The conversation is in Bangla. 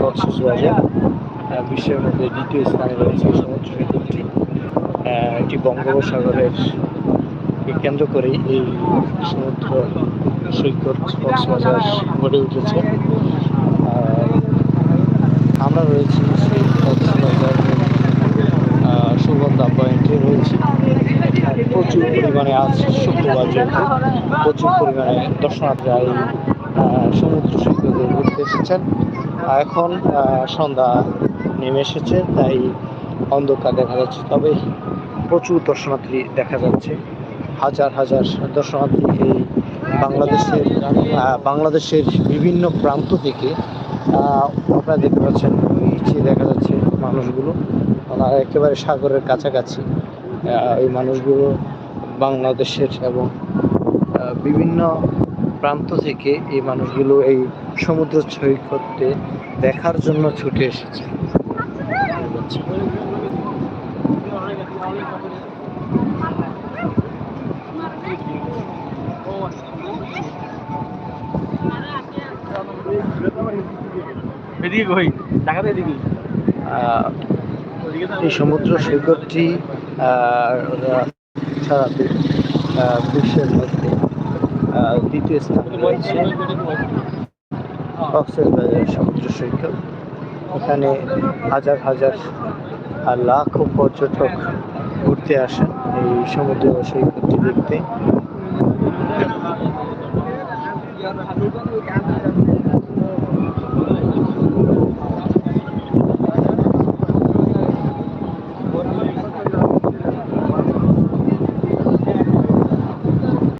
কক্সবাজার বিশ্বের মধ্যে দ্বিতীয় স্থানে রয়েছে সমুদ্র সৈকতটি এটি বঙ্গোপসাগরের কেন্দ্র করে এই সমুদ্র সৈকত কক্সবাজার গড়ে উঠেছে। আমরা রয়েছি সেই কক্সবাজার সুগন্ধা পয়েন্টে রয়েছি। প্রচুর পরিমাণে আজ শুক্রবার যেহেতু প্রচুর পরিমাণে দর্শনার্থীরা এই সমুদ্র সৈকতে ঘুরতে এসেছেন। এখন সন্ধ্যা নেমে এসেছে, তাই অন্ধকার দেখা যাচ্ছে। তবে প্রচুর দর্শনার্থী দেখা যাচ্ছে। হাজার হাজার দর্শনার্থী এই বাংলাদেশের বাংলাদেশের বিভিন্ন প্রান্ত থেকে আপনারা দেখতে পাচ্ছেন, নিচে দেখা যাচ্ছে মানুষগুলো। ওনারা একেবারে সাগরের কাছাকাছি এই মানুষগুলো বাংলাদেশের এবং বিভিন্ন প্রান্ত থেকে এই মানুষগুলো এই সমুদ্র সৈকতে দেখার জন্য ছুটে এসেছে। এই সমুদ্র সৈকতটি বিশ্বের মধ্যে দ্বিতীয় স্থানে রয়েছে। কক্সবাজার সমুদ্র সৈকত। এখানে হাজার হাজার আর লাখো পর্যটক ঘুরতে আসেন এই সমুদ্র সৈকতটি দেখতে।